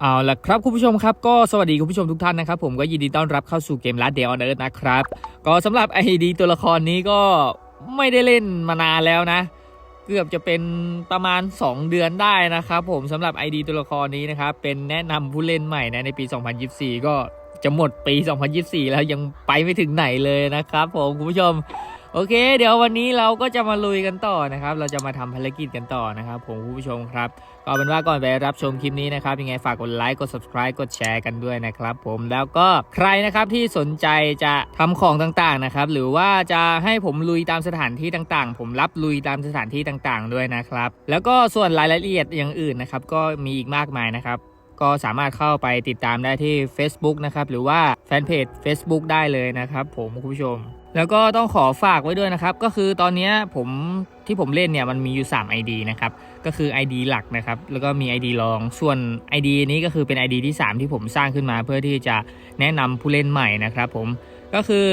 เอาละครับคุณผู้ชมครับก็สวัสดีคุณผู้ชมทุกท่านนะครับผมก็ยินดีต้อนรับเข้าสู่เกมลัดเดออนเอิร์นะครับ ก็สำหรับไอดีตัวละครนี้ก็ไม่ได้เล่นมานานแล้วนะ เกือบจะเป็นประมาณ 2 เดือนได้นะครับผมสำหรับ ID ตัวละครนี้นะครับเป็นแนะนำผู้เล่นใหม่นะในปี 2024 ก็จะหมดปี 2024 แล้วยังไปไม่ถึงไหนเลยนะครับผมคุณผู้ชม โอเค เดี๋ยววันนี้เราก็จะมาลุยกันต่อนะครับ เราจะมาทำภารกิจกันต่อนะครับ ผมคุณผู้ชมครับก็เป็นว่าก่อนไปรับชมคลิปนี้นะครับ ยังไงฝากกดไลค์กด subscribe กดแชร์กันด้วยนะครับผมแล้วก็ใครนะครับที่สนใจจะทำของต่างๆนะครับ หรือว่าจะให้ผมลุยตามสถานที่ต่างๆ ผมรับลุยตามสถานที่ต่างๆ ด้วยนะครับ แล้วก็ส่วนรายละเอียดอย่างอื่นนะครับ ก็มีอีกมากมายนะครับก็สามารถเข้าไปติดตามได้ที่ Facebook นะครับ หรือว่าแฟนเพจ Facebook ได้เลยนะครับผมคุณผู้ชม แล้วก็ต้องขอฝากไว้ด้วยนะครับ ก็คือตอนนี้ผมที่ผมเล่นเนี่ยมันมีอยู่ 3 ID นะครับ ก็คือ ID หลักนะครับ แล้วก็มี ID รอง ส่วน ID นี้ก็คือเป็น ID ที่ 3 ที่ผมสร้างขึ้นมา เพื่อที่จะแนะนำผู้เล่นใหม่นะครับผม ก็คือ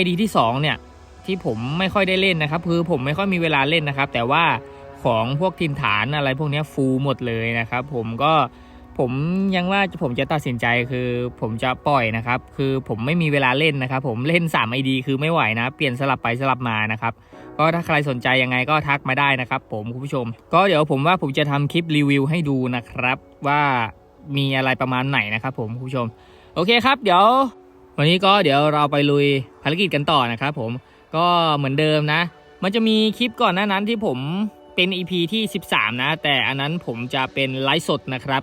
ID ที่ 2 เนี่ยที่ผมไม่ค่อยได้เล่นนะครับ คือผมไม่ค่อยมีเวลาเล่นนะครับ แต่ว่าของพวกทินฐานอะไรพวกนี้ฟูลหมดเลยนะครับ ผมก็ ผมยังว่าผมจะตัดสินใจคือผมจะปล่อยนะครับ คือผมไม่มีเวลาเล่นนะครับ ผมเล่น3 ID คือไม่ไหวนะ เปลี่ยนสลับไปสลับมานะครับก็ถ้าใครสนใจยังไงก็ทักมาได้นะครับ ผมคุณผู้ชม ก็เดี๋ยวผมว่าผมจะทำคลิปรีวิวให้ดูนะครับ ว่ามีอะไรประมาณไหนนะครับผมคุณผู้ชม โอเคครับ เดี๋ยว วันนี้ก็เดี๋ยวเราไปลุยภารกิจกันต่อนะครับผมก็เหมือนเดิมนะ มันจะมีคลิปก่อนหน้านั้นที่ผมเป็น EP ที่ 13 นะ แต่อันนั้นผมจะเป็นไลฟ์สดนะครับ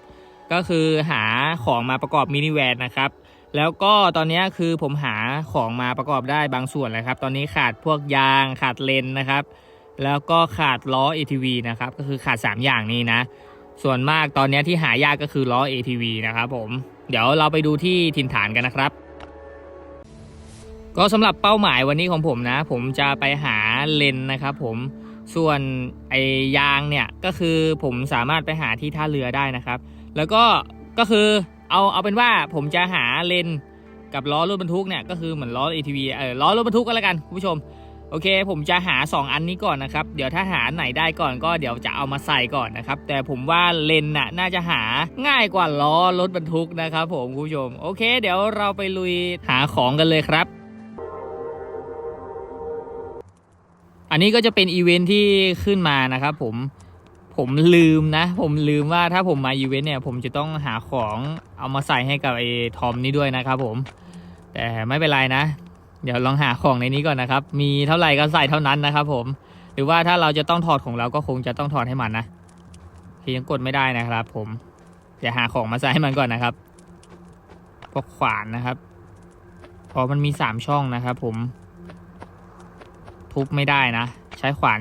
ก็คือหาของมาประกอบมินิแวนนะครับ แล้วก็ตอนนี้คือผมหาของมาประกอบได้บางส่วนแล้วครับ ตอนนี้ขาดพวกยางขาดเลนนะครับ แล้วก็ขาดล้อ ATV นะครับ ก็คือขาด 3 อย่างนี้นะ ส่วนมากตอนนี้ที่หายากก็คือล้อ ATV นะครับผมเดี๋ยวเราไปดูที่ถิ่นฐานกันนะครับก็สำหรับเป้าหมายวันนี้ของผมนะ ผมจะไปหาเลนนะครับผมส่วนไอยางเนี่ยก็คือผมสามารถไปหาที่ท่าเรือได้นะครับ แล้วก็ก็คือเอาเอาเป็นว่าผมจะหาเลนกับล้อรถบรรทุกเนี่ยก็คือเหมือนล้อ ATV เออล้อรถบรรทุกก็แล้วกันคุณผู้ชมโอเค ผมจะหา 2 อันนี้ก่อนนะครับ เดี๋ยวถ้าหาไหนได้ก่อนก็เดี๋ยวจะเอามาใส่ก่อนนะครับ แต่ผมว่าเลนน่ะน่าจะหาง่ายกว่าล้อรถบรรทุกนะครับผมคุณผู้ชม โอเค เดี๋ยวเราไปลุยหาของกันเลยครับ อันนี้ก็จะเป็นอีเวนท์ที่ขึ้นมานะครับผม ผมลืมนะ ผมลืมว่าถ้าผมมาอีเวนต์เนี่ย ผมจะต้องหาของเอามาใส่ให้กับไอ้ทอมนี้ด้วยนะครับผม แต่ไม่เป็นไรนะ เดี๋ยวลองหาของในนี้ก่อนนะครับ มีเท่าไหร่ก็ใส่เท่านั้นนะครับ ผม หรือว่าถ้าเราจะต้องถอดของเราก็คงจะต้องถอดให้มันนะที่ยังกดไม่ได้นะครับ ผมเดี๋ยวหาของมาใส่ให้มันก่อนนะครับพวกขวานนะครับเพราะมันมีสามช่องนะครับ ผม ทุบไม่ได้นะ ใช้ขวาน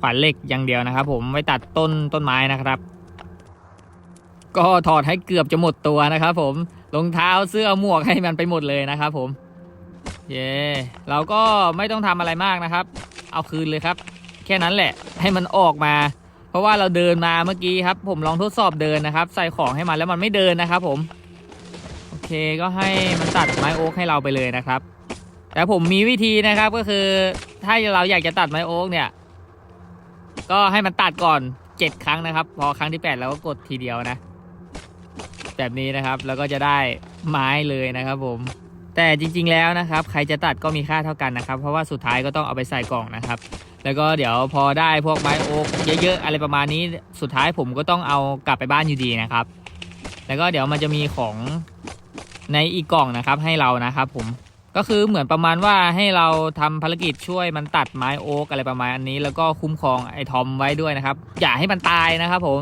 ขวานเหล็กอย่างเดียวนะครับ ผมไว้ตัดต้นต้นไม้นะครับ ก็ถอดให้เกือบจะหมดตัวนะครับ ผมรองเท้าเสื้อหมวกให้มันไปหมดเลยนะครับ ผม เย่เราก็ไม่ต้องทำอะไรมากนะครับ เอาคืนเลยครับ แค่นั้นแหละให้มันออกมา เพราะว่าเราเดินมาเมื่อกี้ครับ ผมลองทดสอบเดินนะครับ ใส่ของให้มันแล้วมันไม่เดินนะครับ ผมโอเคก็ให้มันตัดไม้โอ๊กให้เราไปเลยนะครับแต่ผมมีวิธีนะครับก็คือ ถ้าเราอยากจะตัดไม้โอ๊กเนี่ย ก็ให้มันตัดก่อนเจ็ดครั้งนะครับ พอครั้งที่แปดเราก็กดทีเดียวนะ แบบนี้นะครับ แล้วก็จะได้ไม้เลยนะครับผม แต่จริง ๆ แล้วนะครับ ใครจะตัดก็มีค่าเท่ากันนะครับ เพราะว่าสุดท้ายก็ต้องเอาไปใส่กล่องนะครับ แล้วก็เดี๋ยวพอได้พวกไม้โอ๊กเยอะๆ อะไรประมาณนี้ สุดท้ายผมก็ต้องเอากลับไปบ้านอยู่ดีนะครับ แล้วก็เดี๋ยวมันจะมีของในอีกกล่องนะครับให้เรานะครับผม ก็คือเหมือนประมาณว่าให้เราทำภารกิจช่วยมันตัดไม้โอ๊กอะไรประมาณนี้ แล้วก็คุ้มครองไอ้ทอมไว้ด้วยนะครับ อย่าให้มันตายนะครับผม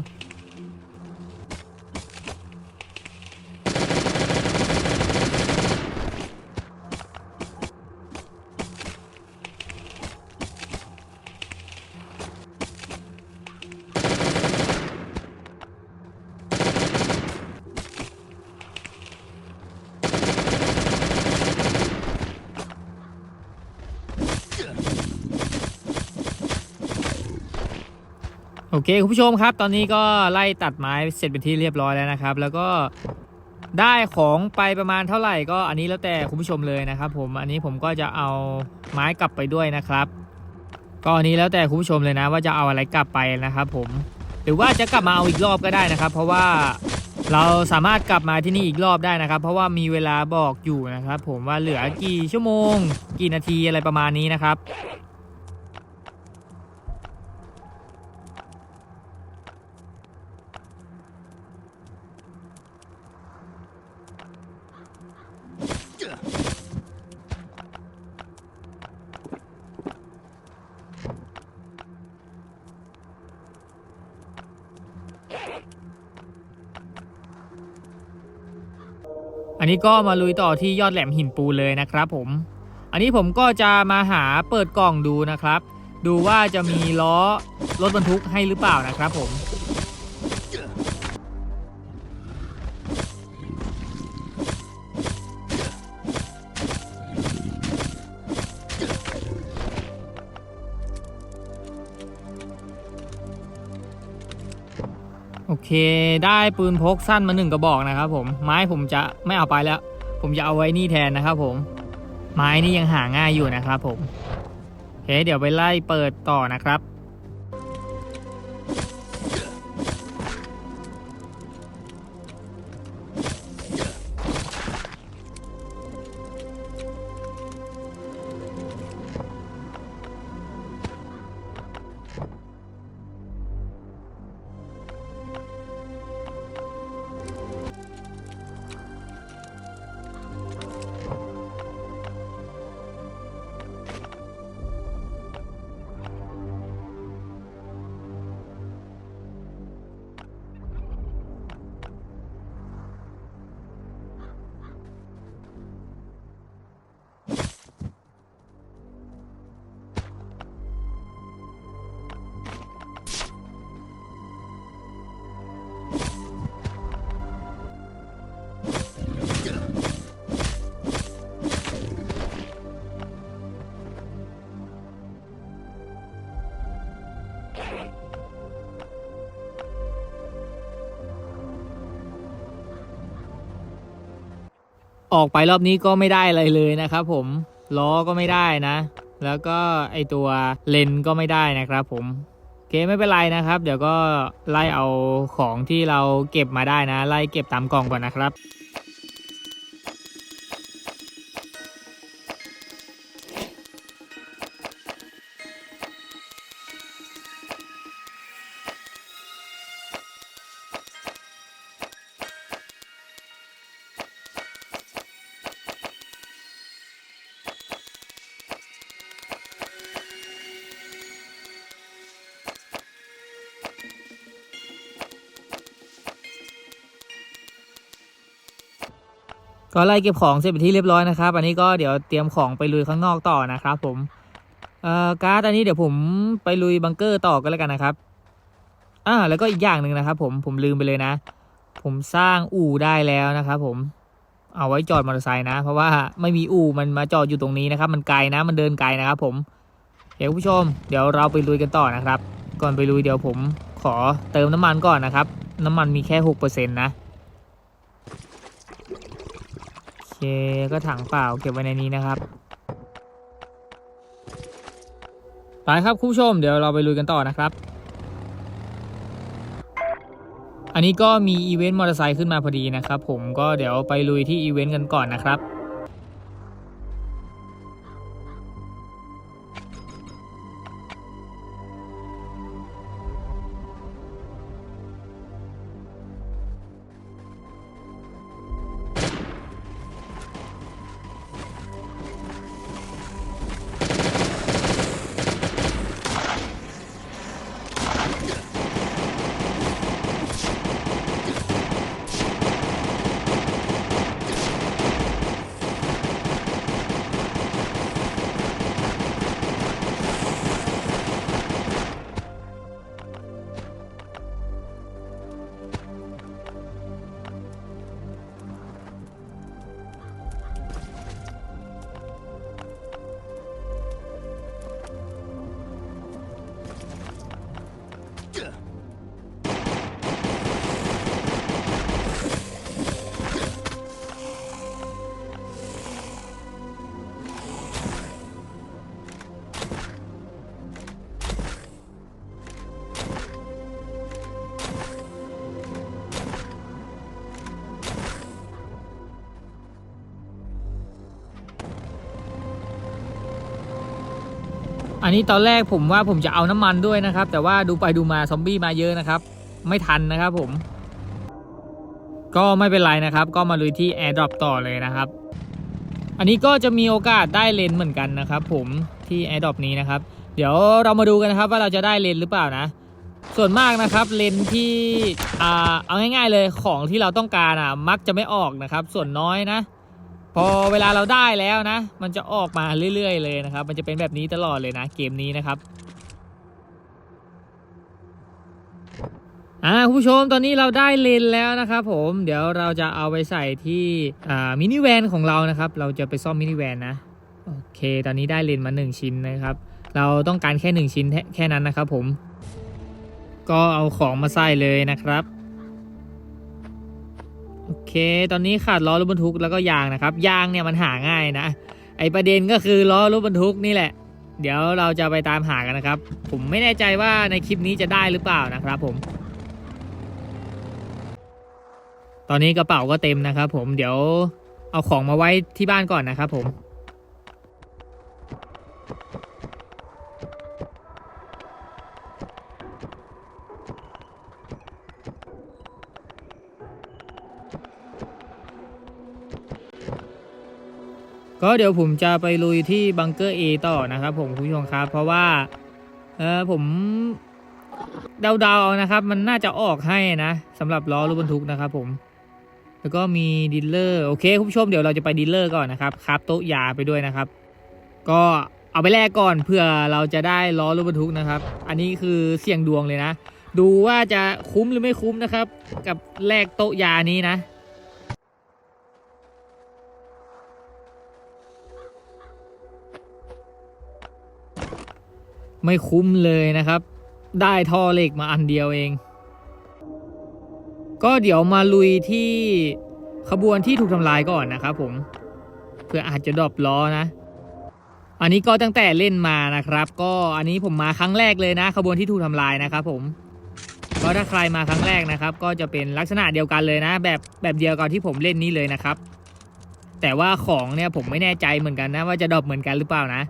โอเคคุณผู้ชมครับ ตอนนี้ก็ไล่ตัดไม้เสร็จเป็นที่เรียบร้อยแล้วนะครับ แล้วก็ได้ของไปประมาณเท่าไหร่ก็อันนี้แล้วแต่คุณผู้ชมเลยนะครับ ผมอันนี้ผมก็จะเอาไม้กลับไปด้วยนะครับ ก็อันนี้แล้วแต่คุณผู้ชมเลยนะ ว่าจะเอาอะไรกลับไปนะครับ ผมหรือว่าจะกลับมาเอาอีกรอบก็ได้นะครับ เพราะว่าเราสามารถกลับมาที่นี่อีกรอบได้นะครับ เพราะว่ามีเวลาบอกอยู่นะครับ ผมว่าเหลือกี่ชั่วโมง กี่นาทีอะไรประมาณนี้นะครับ นนี้ก็มาลุยต่อที่ยอดแหลมหินปูเลยนะครับผม อันนี้ผมก็จะมาหาเปิดกล่องดูนะครับ ดูว่าจะมีล้อรถบรรทุกให้หรือเปล่านะครับผม เคได้ปืนพกสั้นมาหนึ่งกระบอกนะครับผมไม้ผมจะไม่เอาไปแล้ว ผมจะเอาไว้นี่แทนนะครับผมไม้นี่ยังหาง่ายอยู่นะครับผมโอเคเดี๋ยวไปไล่เปิดต่อนะครับ ออกไปรอบนี้ก็ไม่ได้อะไรเลยนะครับผมล้อก็ไม่ได้นะ แล้วก็ไอตัวเลนก็ไม่ได้นะครับผมโอเคไม่เป็นไรนะครับ เดี๋ยวก็ไล่เอาของที่เราเก็บมาได้นะ ไล่เก็บตามกล่องก่อนนะครับ ก็ไล่เก็บของเสร็จเป็นที่เรียบร้อยนะครับ อันนี้ก็เดี๋ยวเตรียมของไปลุยข้างนอกต่อนะครับผมเอ่อการ์ดอันนี้เดี๋ยวผมไปลุยบังเกอร์ต่อก็แล้วกันนะครับอ่าแล้วก็อีกอย่างหนึ่งนะครับผมผมลืมไปเลยนะ ผมสร้างอู่ได้แล้วนะครับผมเอาไว้จอดมอเตอร์ไซค์นะ เพราะว่าไม่มีอู่มันมาจอดอยู่ตรงนี้นะครับ มันไกลนะ มันเดินไกลนะครับผมเดี๋ยวผู้ชม เดี๋ยวเราไปลุยกันต่อนะครับ ก่อนไปลุยเดี๋ยวผมขอเติมน้ำมันก่อนนะครับ น้ำมันมีแค่หกเปอร์เซ็นต์นะ โอ เคก็ถังเปล่าเก็บไว้ในนี้นะครับไปครับคุณผู้ชมเดี๋ยวเราไปลุยกันต่อนะครับ อันนี้ก็มีอีเวนต์มอเตอร์ไซค์ขึ้นมาพอดีนะครับ ผมก็เดี๋ยวไปลุยที่อีเวนต์กันก่อนนะครับ อันนี้ตอนแรกผมว่าผมจะเอาน้ำมันด้วยนะครับ แต่ว่าดูไปดูมาซอมบี้มาเยอะนะครับ ไม่ทันนะครับผม ก็ไม่เป็นไรนะครับ ก็มาลุยที่ AirDrop ต่อเลยนะครับ อันนี้ก็จะมีโอกาสได้เลนเหมือนกันนะครับ ผมที่ AirDrop นี้นะครับ เดี๋ยวเรามาดูกันนะครับว่าเราจะได้เลนหรือเปล่านะ ส่วนมากนะครับเลนที่อ่าเอาง่าย ๆเลยของที่เราต้องการอะมักจะไม่ออกนะครับ ส่วนน้อยนะ พอเวลาเราได้แล้วนะ มันจะออกมาเรื่อย ๆ เลยนะครับ มันจะเป็นแบบนี้ตลอดเลยนะเกมนี้นะครับอ่าคุณผู้ชมตอนนี้เราได้เลนแล้วนะครับผมเดี๋ยวเราจะเอาไปใส่ที่อ่ามินิแวนของเรานะครับ เราจะไปซ่อมมินิแวนนะโอเค ตอนนี้ได้เลนมา 1 ชิ้นนะครับ เราต้องการแค่ 1 ชิ้นแค่แค่นั้นนะครับผมก็เอาของมาใส่เลยนะครับ โอเค ตอนนี้ขาดล้อรถบรรทุกแล้วก็ยางนะครับ ยางเนี่ยมันหาง่ายนะ ไอประเด็นก็คือล้อรถบรรทุกนี่แหละ เดี๋ยวเราจะไปตามหากันนะครับ ผมไม่แน่ใจว่าในคลิปนี้จะได้หรือเปล่านะครับผม ตอนนี้กระเป๋าก็เต็มนะครับ ผม เดี๋ยวเอาของมาไว้ที่บ้านก่อนนะครับผม ก็เดี๋ยวผมจะไปลุยที่บังเกอร์ A ต่อนะครับ ผมคุณผู้ชมครับ เพราะว่า เออผมเดาๆเอานะครับ มันน่าจะออกให้นะสำหรับล้อรถบรรทุกนะครับ ผม แล้วก็มีดีลเลอร์โอเคคุณผู้ชมเดี๋ยวเราจะไปดีลเลอร์ก่อนนะครับครับโต๊ะยาไปด้วยนะครับ ก็เอาไปแลกก่อนเพื่อเราจะได้ล้อรถบรรทุกนะครับ อันนี้คือเสี่ยงดวงเลยนะ ดูว่าจะคุ้มหรือไม่คุ้มนะครับ กับแลกโต๊ะยานี้นะ ไม่คุ้มเลยนะครับ ได้ท่อเหล็กมาอันเดียวเอง ก็เดี๋ยวมาลุยที่ขบวนที่ถูกทำลายก่อนนะครับผมเพื่ออาจจะดรอปล้อนะ อันนี้ก็ตั้งแต่เล่นมานะครับ ก็อันนี้ผมมาครั้งแรกเลยนะ ขบวนที่ถูกทำลายนะครับผมก็ถ้าใครมาครั้งแรกนะครับ ก็จะเป็นลักษณะเดียวกันเลยนะ แบบแบบเดียวกับที่ผมเล่นนี้เลยนะครับ แต่ว่าของเนี่ยผมไม่แน่ใจเหมือนกันนะ ว่าจะดรอปเหมือนกันหรือเปล่านะ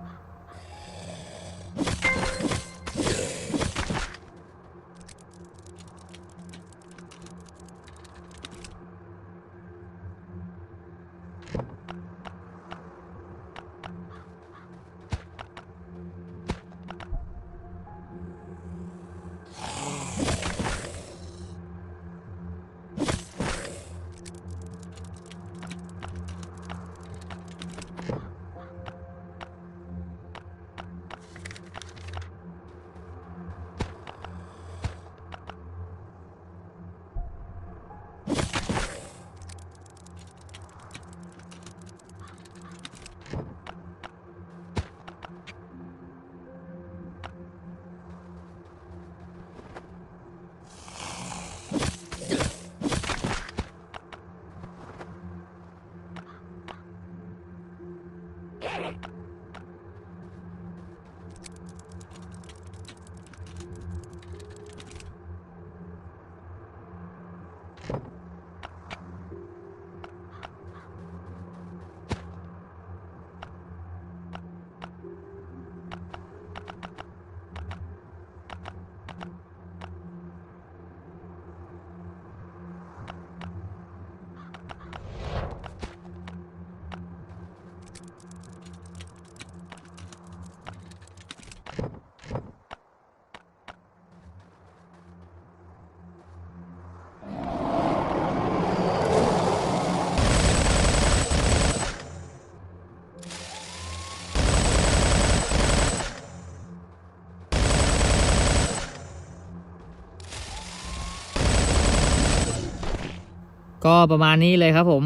ก็ประมาณนี้เลยครับผม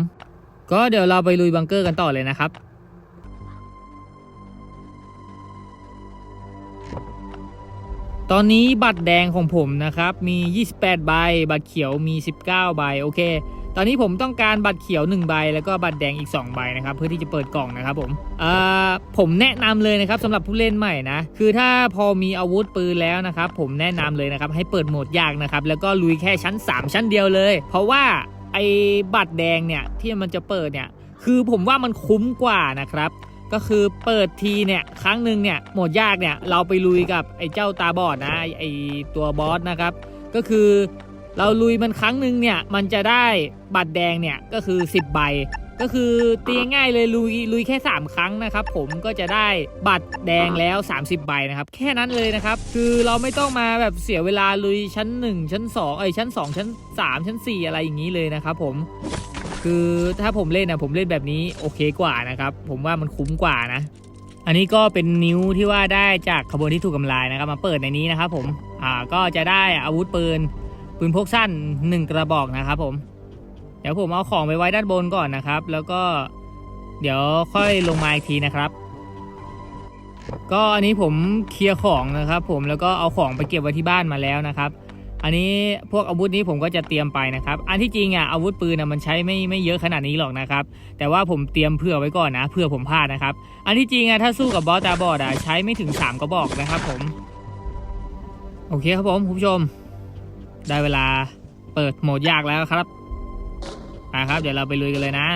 ก็เดี๋ยวเราไปลุยบังเกอร์กันต่อเลยนะครับตอนนี้บัตรแดงของผมนะครับมี 28 ใบ บัตรเขียวมี 19 ใบโอเค ตอนนี้ผมต้องการบัตรเขียว 1 ใบ แล้วก็บัตรแดงอีก 2 ใบนะครับเพื่อที่จะเปิดกล่องนะครับผมอ่าผมแนะนำเลยนะครับสำหรับผู้เล่นใหม่นะคือถ้าพอมีอาวุธปืนแล้วนะครับผมแนะนำเลยนะครับให้เปิดโหมดยากนะครับแล้วก็ลุยแค่ชั้น 3 ชั้นเดียวเลย เพราะว่า ไอ้บัตรแดงเนี่ยที่มันจะเปิดเนี่ยคือผมว่ามันคุ้มกว่านะครับ ก็คือเปิดทีเนี่ยครั้งหนึ่งเนี่ยหมดยากเนี่ยเราไปลุยกับไอ้เจ้าตาบอดนะไอ้ไอ้ตัวบอสนะครับ ก็คือเราลุยมันครั้งหนึ่งเนี่ยมันจะได้บัตรแดงเนี่ยก็คือ 10 ใบ ก็คือตีง่ายเลยลุยลุยแค่ 3 ครั้งนะครับ ผมก็จะได้บัตรแดงแล้ว 30 ใบนะครับ แค่นั้นเลยนะครับ คือเราไม่ต้องมาแบบเสียเวลาลุยชั้น 1 ชั้น2เอ้ยชั้น 2 ชั้น 3 ชั้น 4 อะไรอย่างนี้เลยนะครับผมคือถ้าผมเล่นนะผมเล่นแบบนี้โอเคกว่านะครับ ผมว่ามันคุ้มกว่านะ อันนี้ก็เป็นนิ้วที่ว่าได้จากขบวนที่ถูกกำลายนะครับ มาเปิดในนี้นะครับผมอ่าก็จะได้อาวุธปืนปืนพกสั้น 1 กระบอกนะครับผม เดี๋ยวผมเอาของไปไว้ด้านบนก่อนนะครับ แล้วก็เดี๋ยวค่อยลงมาอีกทีนะครับ ก็อันนี้ผมเคลียร์ของนะครับ ผมแล้วก็เอาของไปเก็บไว้ที่บ้านมาแล้วนะครับ อันนี้พวกอาวุธนี้ผมก็จะเตรียมไปนะครับ อันที่จริงอะอาวุธปืนอะมันใช้ไม่ไม่เยอะขนาดนี้หรอกนะครับ แต่ว่าผมเตรียมเผื่อไว้ก่อนนะเผื่อผมพลาดนะครับ อันที่จริงอะถ้าสู้กับบอสตาบอดอะใช้ไม่ถึง3กระบอกนะครับ ผมโอเคครับผมคุณผู้ชม ได้เวลาเปิดโหมดยากแล้วครับ อะครับ เดี๋ยวเราไปลุยกันเลยนะ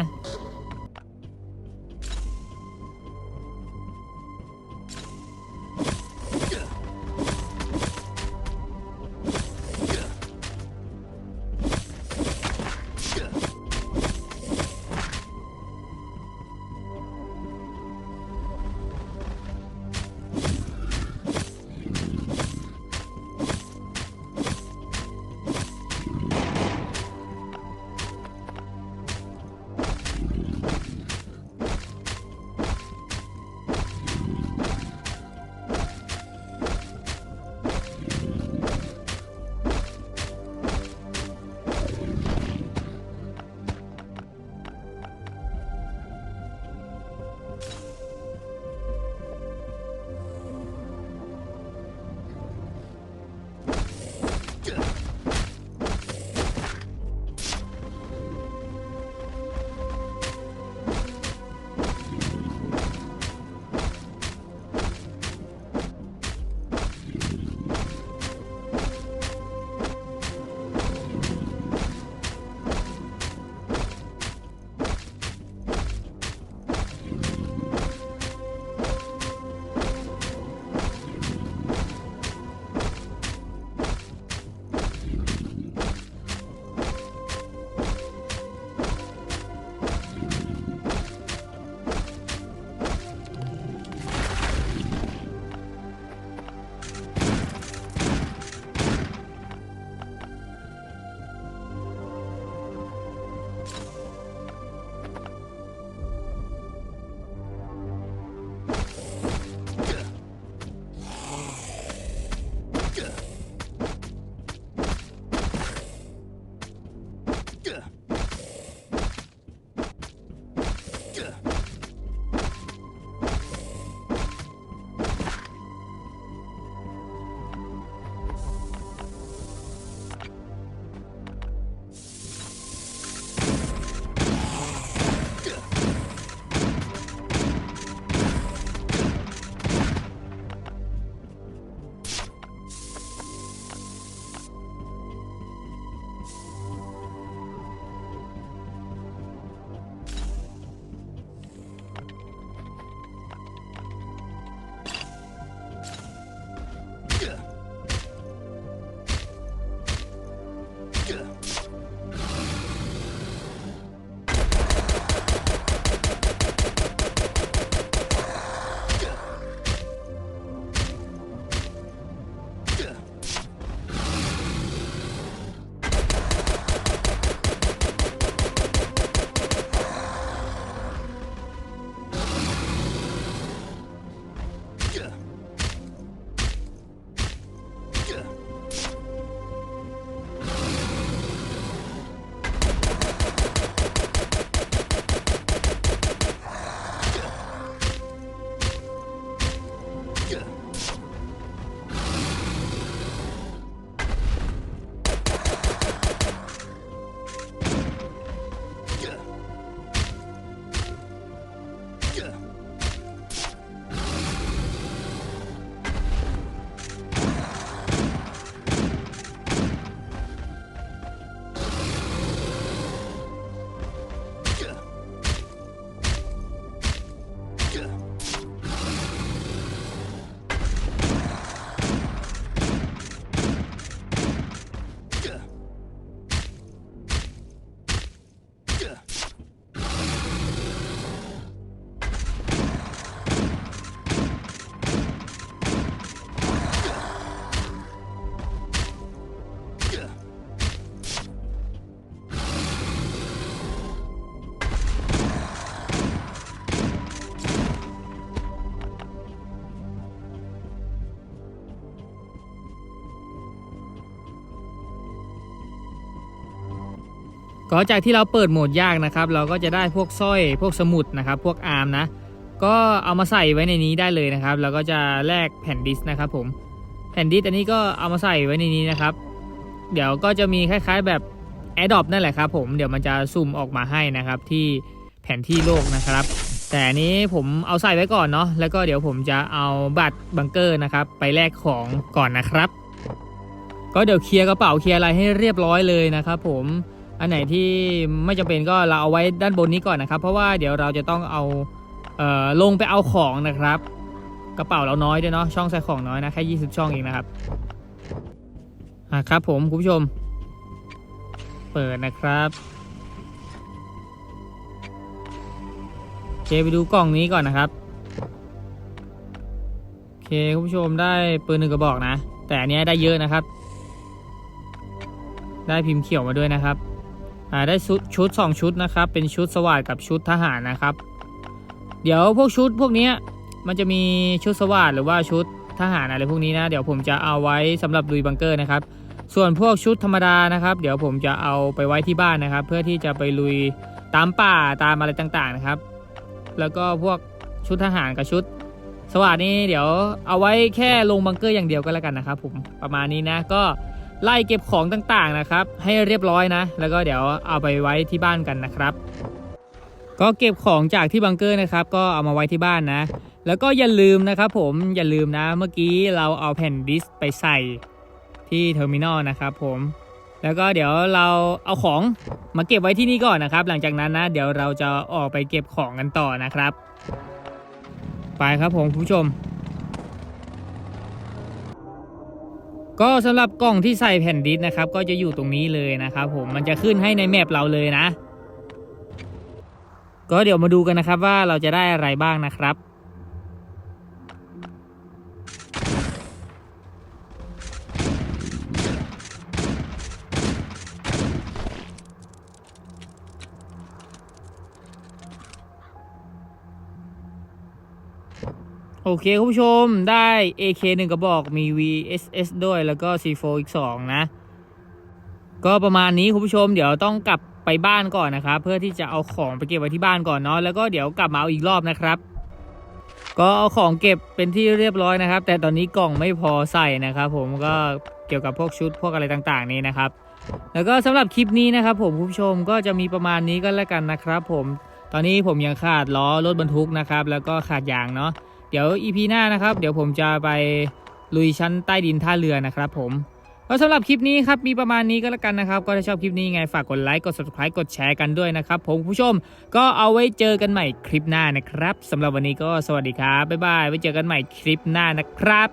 Geschichte. ก็จากที่เราเปิดโหมดยากนะครับ เราก็จะได้พวกสร้อยพวกสมุดนะครับ พวกอาร์มนะ ก็เอามาใส่ไว้ในนี้ได้เลยนะครับแล้วก็จะแลกแผ่นดิสก์นะครับผมแผ่นดิสก์อันนี้ก็เอามาใส่ไว้ในนี้นะครับ เดี๋ยวก็จะมีคล้ายๆแบบ a d o p นั่นแหละครับผมเดี๋ยวมันจะสุ่มออกมาให้นะครับที่แผนที่โลกนะครับ แต่อันนี้ผมเอาใส่ไว้ก่อนเนาะแล้วก็เดี๋ยวผมจะเอาบัตรบังเกอร์นะครับ ไปแลกของก่อนนะครับ ก็เดี๋ยวเคลียร์กระเป๋าเคลียร์อะไรให้เรียบร้อยเลยนะครับผม อันไหนที่ไม่จำเป็นก็เราเอาไว้ด้านบนนี้ก่อนนะครับ เพราะว่าเดี๋ยวเราจะต้องเอาเอ่อลงไปเอาของนะครับ กระเป๋าเราน้อยด้วยเนาะช่องใส่ของน้อยนะแค่20 ช่องเองนะครับอะครับผมคุณผู้ชม เปิดนะครับโอเคไปดูกล่องนี้ก่อนนะครับโอเคคุณผู้ชมได้ปืนหนึ่งกระบอกนะ แต่อันนี้ได้เยอะนะครับ ได้พิมพ์เขียวมาด้วยนะครับ ได้ชุดชุดสองชุดนะครับ เป็นชุดสวัสดกับชุดทหารนะครับ เดี๋ยวพวกชุดพวกนี้มันจะมีชุดสวัสดหรือว่าชุดทหารอะไรพวกนี้นะเดี๋ยวผมจะเอาไว้สำหรับลุยบังเกอร์นะครับ ส่วนพวกชุดธรรมดานะครับ เดี๋ยวผมจะเอาไปไว้ที่บ้านนะครับ เพื่อที่จะไปลุยตามป่าตามอะไรต่างๆนะครับ แล้วก็พวกชุดทหารกับชุด สวัสดนี่เดี๋ยวเอาไว้แค่ลงบังเกอร์อย่างเดียวก็แล้วกันนะครับ ผมประมาณนี้นะก็ ไล่เก็บของต่างๆนะครับ ให้เรียบร้อยนะ แล้วก็เดี๋ยวเอาไปไว้ที่บ้านกันนะครับ ก็เก็บของจากที่บังเกอร์นะครับ ก็เอามาไว้ที่บ้านนะ แล้วก็อย่าลืมนะครับ ผมอย่าลืมนะ เมื่อกี้เราเอาแผ่นดิสก์ไปใส่ที่เทอร์มินอลนะครับ ผมแล้วก็เดี๋ยวเราเอาของมาเก็บไว้ที่นี่ก่อนนะครับ หลังจากนั้นนะเดี๋ยวเราจะออกไปเก็บของกันต่อนะครับ ไปครับผมคุณผู้ชม ก็สำหรับกล่องที่ใส่แผ่นดิสก์นะครับ ก็จะอยู่ตรงนี้เลยนะครับผมมันจะขึ้นให้ในแมปเราเลยนะ ก็เดี๋ยวมาดูกันนะครับว่าเราจะได้อะไรบ้างนะครับ โอเคคุณผู้ชมได้ AK 1กระบอกมี VSS ด้วยแล้วก็ C4 อีก 2 นะ ก็ประมาณนี้คุณผู้ชมเดี๋ยวต้องกลับไปบ้านก่อนนะครับ เพื่อที่จะเอาของไปเก็บไว้ที่บ้านก่อนเนาะแล้วก็เดี๋ยวกลับมาเอาอีกรอบนะครับ ก็เอาของเก็บเป็นที่เรียบร้อยนะครับ แต่ตอนนี้กล่องไม่พอใส่นะครับ ผมก็เกี่ยวกับพวกชุดพวกอะไรต่างๆ นี้นะครับ แล้วก็สำหรับคลิปนี้นะครับผมคุณผู้ชมก็จะมีประมาณนี้ก็แล้วกันนะครับ ผมตอนนี้ผมยังขาดล้อรถบรรทุกนะครับ แล้วก็ขาดยางเนาะ เดี๋ยว EP หน้านะครับ เดี๋ยวผมจะไปลุยชั้นใต้ดินท่าเรือนะครับผมก็สำหรับคลิปนี้ครับมีประมาณนี้ก็แล้วกันนะครับ ก็ถ้าชอบคลิปนี้ไงฝากกดไลค์กด subscribe กดแชร์กันด้วยนะครับ ผมผู้ชมก็เอาไว้เจอกันใหม่คลิปหน้านะครับสำหรับวันนี้ก็สวัสดีครับบ๊ายบายไว้เจอกันใหม่คลิปหน้านะครับ